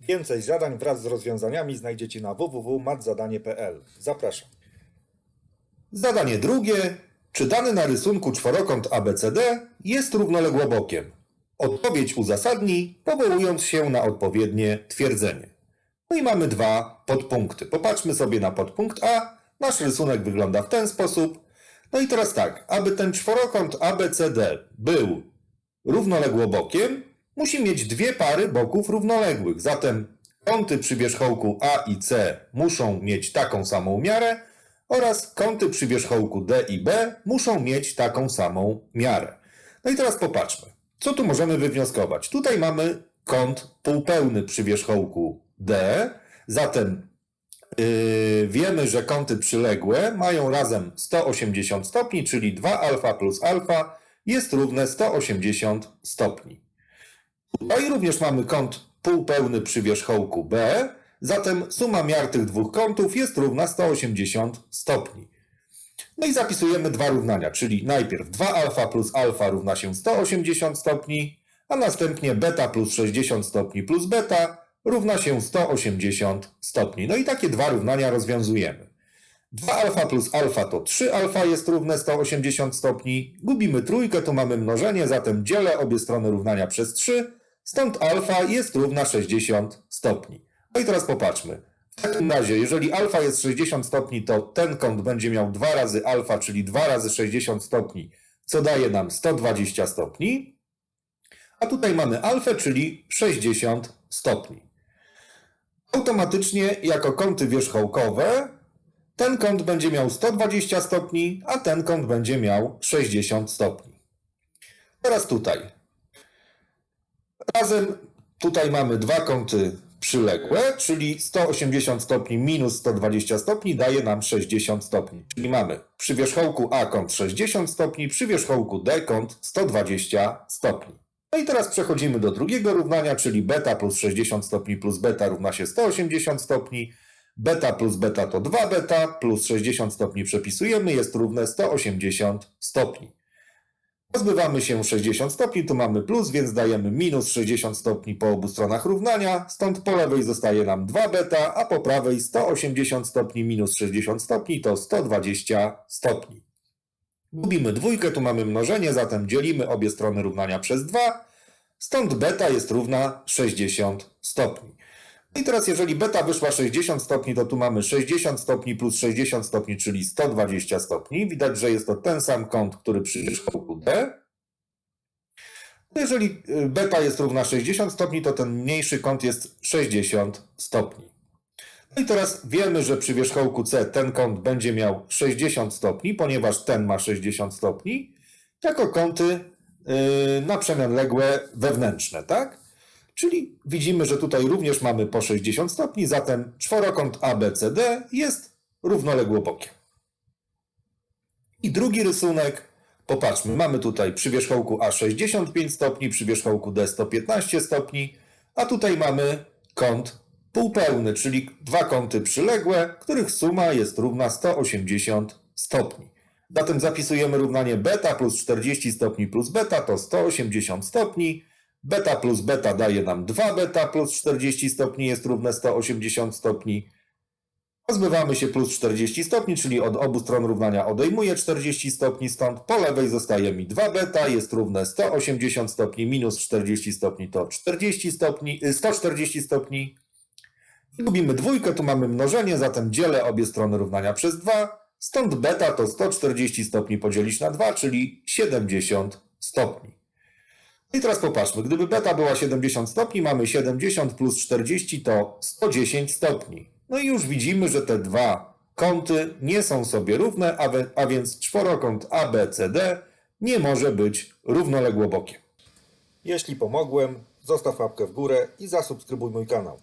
Więcej zadań wraz z rozwiązaniami znajdziecie na www.matzadanie.pl. Zapraszam. Zadanie drugie. Czy dany na rysunku czworokąt ABCD jest równoległobokiem? Odpowiedź uzasadnij, powołując się na odpowiednie twierdzenie. No i mamy dwa podpunkty. Popatrzmy sobie na podpunkt A. Nasz rysunek wygląda w ten sposób. No i teraz tak, aby ten czworokąt ABCD był równoległobokiem, musi mieć dwie pary boków równoległych. Zatem kąty przy wierzchołku A i C muszą mieć taką samą miarę oraz kąty przy wierzchołku D i B muszą mieć taką samą miarę. No i teraz popatrzmy, co tu możemy wywnioskować. Tutaj mamy kąt półpełny przy wierzchołku D, zatem yy, wiemy, że kąty przyległe mają razem 180 stopni, czyli 2 alfa plus alfa jest równe 180 stopni. Tutaj również mamy kąt półpełny przy wierzchołku B, zatem suma miar tych dwóch kątów jest równa 180 stopni. No i zapisujemy dwa równania, czyli najpierw 2 alfa plus alfa równa się 180 stopni, a następnie beta plus 60 stopni plus beta równa się 180 stopni. No i takie dwa równania rozwiązujemy. 2 alfa plus alfa to 3 alfa jest równe 180 stopni. Gubimy trójkę, tu mamy mnożenie, zatem dzielę obie strony równania przez 3. Stąd alfa jest równa 60 stopni. No i teraz popatrzmy. W takim razie, jeżeli alfa jest 60 stopni, to ten kąt będzie miał 2 razy alfa, czyli 2 razy 60 stopni, co daje nam 120 stopni. A tutaj mamy alfę, czyli 60 stopni. Automatycznie jako kąty wierzchołkowe ten kąt będzie miał 120 stopni, a ten kąt będzie miał 60 stopni. Teraz tutaj. Razem tutaj mamy dwa kąty przyległe, czyli 180 stopni minus 120 stopni daje nam 60 stopni. Czyli mamy przy wierzchołku A kąt 60 stopni, przy wierzchołku D kąt 120 stopni. No i teraz przechodzimy do drugiego równania, czyli beta plus 60 stopni plus beta równa się 180 stopni. Beta plus beta to 2 beta, plus 60 stopni przepisujemy, jest równe 180 stopni. Pozbywamy się 60 stopni, tu mamy plus, więc dajemy minus 60 stopni po obu stronach równania, stąd po lewej zostaje nam 2 beta, a po prawej 180 stopni minus 60 stopni to 120 stopni. Gubimy dwójkę, tu mamy mnożenie, zatem dzielimy obie strony równania przez 2, stąd beta jest równa 60 stopni. I teraz jeżeli beta wyszła 60 stopni, to tu mamy 60 stopni plus 60 stopni, czyli 120 stopni. Widać, że jest to ten sam kąt, który przy wierzchołku D. Jeżeli y, beta jest równa 60 stopni, to ten mniejszy kąt jest 60 stopni. No i teraz wiemy, że przy wierzchołku C ten kąt będzie miał 60 stopni, ponieważ ten ma 60 stopni, jako kąty yy, na przemian ległe wewnętrzne, tak? Czyli widzimy, że tutaj również mamy po 60 stopni, zatem czworokąt ABCD jest równoległobokiem. I drugi rysunek, popatrzmy, mamy tutaj przy wierzchołku A 65 stopni, przy wierzchołku D 115 stopni, a tutaj mamy kąt półpełny, czyli dwa kąty przyległe, których suma jest równa 180 stopni. Zatem zapisujemy równanie beta plus 40 stopni plus beta to 180 stopni, Beta plus beta daje nam 2 beta plus 40 stopni jest równe 180 stopni. Pozbywamy się plus 40 stopni, czyli od obu stron równania odejmuję 40 stopni, stąd po lewej zostaje mi 2 beta jest równe 180 stopni minus 40 stopni to 40 stopni, y, 140 stopni. Gubimy dwójkę, tu mamy mnożenie, zatem dzielę obie strony równania przez 2. Stąd beta to 140 stopni podzielić na 2, czyli 70 stopni. I teraz popatrzmy, gdyby beta była 70 stopni, mamy 70 plus 40 to 110 stopni. No i już widzimy, że te dwa kąty nie są sobie równe, a, więc czworokąt ABCD nie może być równoległobokiem. Jeśli pomogłem, zostaw łapkę w górę i zasubskrybuj mój kanał.